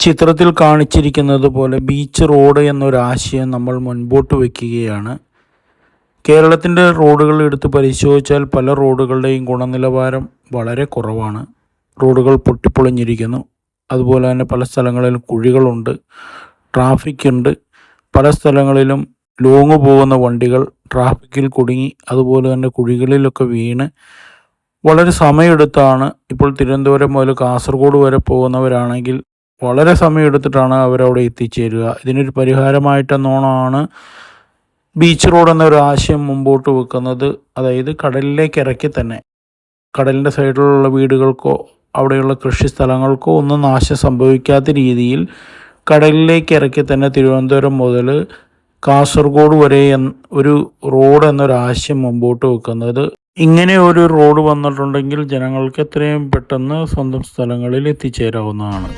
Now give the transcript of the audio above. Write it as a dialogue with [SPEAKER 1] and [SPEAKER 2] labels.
[SPEAKER 1] ചിത്രത്തിൽ കാണിച്ചിരിക്കുന്നത് പോലെ ബീച്ച് റോഡ് എന്നൊരാശയം നമ്മൾ മുൻപോട്ട് വയ്ക്കുകയാണ് കേരളത്തിന്റെ റോഡുകൾ എടുത്ത് പരിശോധിച്ചാൽ പല റോഡുകളുടെയും ഗുണനിലവാരം വളരെ കുറവാണ്. റോഡുകൾ പൊട്ടിപ്പൊളിഞ്ഞിരിക്കുന്നു. അതുപോലെ തന്നെ പല സ്ഥലങ്ങളിൽ കുഴികളുണ്ട് ട്രാഫിക് ഉണ്ട്. പല സ്ഥലങ്ങളിലും ലോങ് പോകുന്ന വണ്ടികൾ ട്രാഫിക്കിൽ കുടുങ്ങി അതുപോലെ തന്നെ കുഴികളിലൊക്കെ വീണ്. വളരെ സമയമെടുത്താണ്. ഇപ്പോൾ തിരുവനന്തപുരം മുതൽ കാസർഗോഡ് വരെ പോകുന്നവരാണെങ്കിൽ വളരെ സമയമെടുത്തിട്ടാണ് അവരവിടെ എത്തിച്ചേരുക. ഇതിനൊരു പരിഹാരമായിട്ടെന്നോണമാണ് ബീച്ച് റോഡ് എന്നൊരു ആശയം മുമ്പോട്ട് വെക്കുന്നത്. അതായത് കടലിലേക്ക് ഇറക്കി തന്നെ. കടലിന്റെ സൈഡിലുള്ള വീടുകൾക്കോ അവിടെയുള്ള കൃഷി സ്ഥലങ്ങൾക്കോ ഒന്നും നാശം സംഭവിക്കാത്ത രീതിയിൽ കടലിലേക്ക് ഇറക്കി തന്നെ തിരുവനന്തപുരം മുതൽ കാസർഗോഡ് വരെ ഒരു റോഡ് എന്നൊരു ആശയം മുമ്പോട്ട് വെക്കുന്നത്. ഇങ്ങനെ ഒരു റോഡ് വന്നിട്ടുണ്ടെങ്കിൽ ജനങ്ങൾക്ക് എത്രയും പെട്ടെന്ന് സ്വന്തം സ്ഥലങ്ങളിൽ എത്തിച്ചേരാവുന്നതാണ്.